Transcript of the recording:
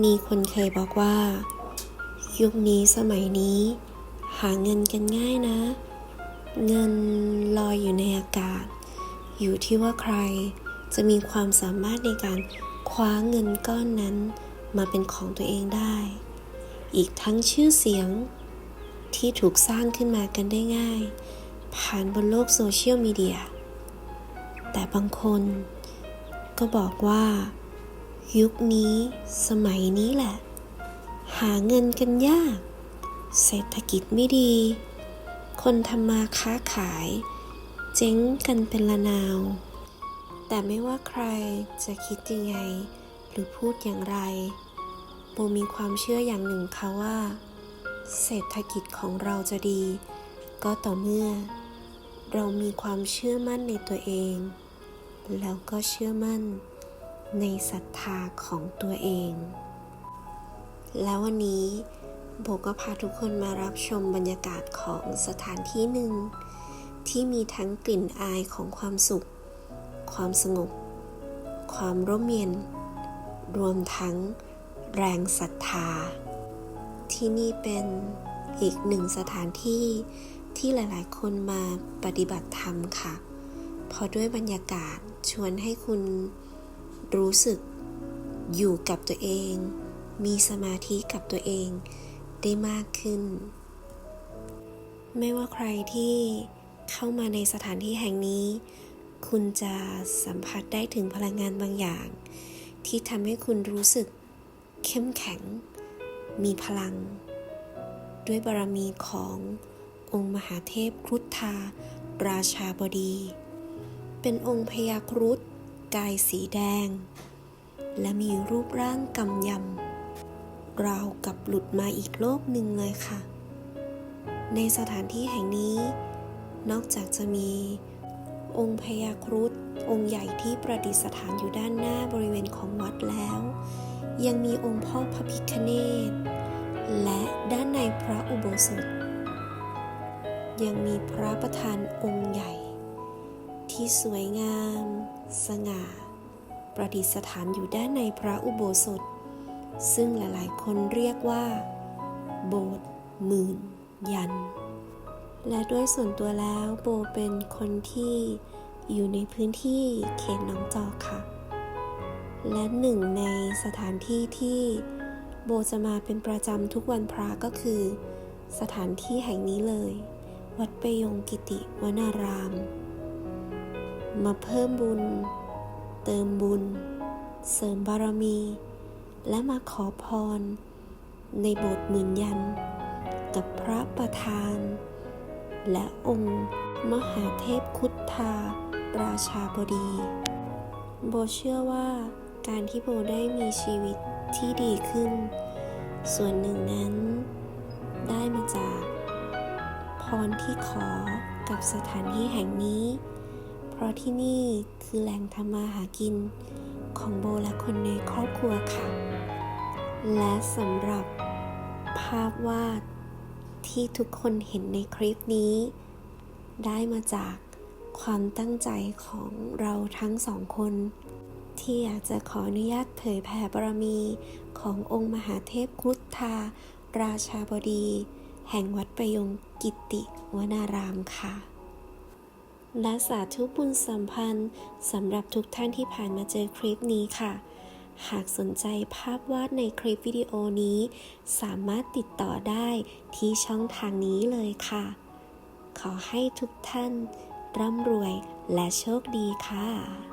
มีคนเคยบอกว่า ยุคนี้สมัยนี้ หาเงินกันง่ายนะ เงินลอยอยู่ในอากาศ อยู่ที่ว่าใครจะมีความสามารถในการคว้าเงินก้อนนั้นมาเป็นของตัวเองได้ อีกทั้งชื่อเสียงที่ถูกสร้างขึ้นมากันได้ง่าย ผ่านบนโลกโซเชียลมีเดีย แต่บางคนก็บอกว่า ยุคนี้สมัยนี้แหละ หาเงินกันยาก เศรษฐกิจไม่ดี คนทำมาค้าขาย เจ๊งกันเป็นละนาว แต่ไม่ว่าใครจะคิดยังไง หรือพูดอย่างไร โบมีความเชื่ออย่างหนึ่งค่ะว่า เศรษฐกิจของเราจะดี ก็ต่อเมื่อ เรามีความเชื่อมั่นในตัวเอง แล้วก็เชื่อมั่น ในศรัทธาของตัวเอง แล้ววันนี้โบก็พาทุกคนมารับชมบรรยากาศของสถานที่หนึ่ง ที่มีทั้งกลิ่นอายของความสุข ความสงบ ความร่มเย็น รวมทั้งแรงศรัทธา ที่นี่เป็นอีกหนึ่งสถานที่ที่หลายๆ คนมาปฏิบัติธรรมค่ะ เพราะด้วยบรรยากาศชวนให้คุณ รู้สึก อยู่กับตัวเอง มีสมาธิกับตัวเองได้มากขึ้น ไม่ว่าใครที่เข้ามาในสถานที่แห่งนี้ คุณจะสัมผัสได้ถึงพลังงานบางอย่าง ที่ทำให้คุณรู้สึก เข้มแข็ง มีพลัง ด้วยบารมีขององค์มหาเทพครุฑทาราชาบดี เป็นองค์พญาครุฑ กายสีแดง และมีรูปร่างกำยำราวกับหลุดมาอีกโลกหนึ่งเลยค่ะ ในสถานที่แห่งนี้ นอกจากจะมีองค์พญาครุฑองค์ใหญ่ที่ประดิษฐานอยู่ด้านหน้าบริเวณของวัดแล้ว ยังมีองค์พ่อพระพิฆเนศและด้านในพระอุโบสถ ยังมีพระประธานองค์ใหญ่ ที่สวยงาม สง่า ประดิษฐานอยู่ด้านในพระอุโบสถ ซึ่งหลายๆ คนเรียกว่า โบสถ์หมื่น ยัน และด้วยส่วนตัวแล้วโบเป็นคนที่อยู่ในพื้นที่เขตหนองจอกค่ะ และหนึ่งในสถานที่ที่โบจะมาเป็นประจำทุกวันพระก็คือ สถานที่แห่งนี้เลย วัดปยงกิติวนาราม มาเพิ่มบุญ เติมบุญ เสริมบารมี และมาขอพร ในโบสถ์หมื่นยัน กับพระประธาน และองค์มหาเทพคุดทาราชาบดี โบเชื่อว่าการที่โบได้มีชีวิตที่ดีขึ้น ส่วนหนึ่งนั้น ได้มาจาก พรที่ขอกับสถานที่แห่งนี้ ราะที่นี่คือแหล่งทำมาหากินของโบและคนในครอบครัวค่ะ และสำหรับภาพวาดที่ทุกคนเห็นในคลิปนี้ ได้มาจากความตั้งใจของเราทั้งสองคน ที่อยากจะขออนุญาตเผยแผ่บารมีขององค์มหาเทพครุฑทาราชาบดี แห่งวัดประยงกิติวนารามค่ะ และสาธุบุญสัมพันธ์สำหรับทุกท่านที่ผ่านมาเจอคลิปนี้ค่ะ หากสนใจภาพวาดในคลิปวิดีโอนี้ สามารถติดต่อได้ที่ช่องทางนี้เลยค่ะ ขอให้ทุกท่านร่ำรวยและโชคดีค่ะ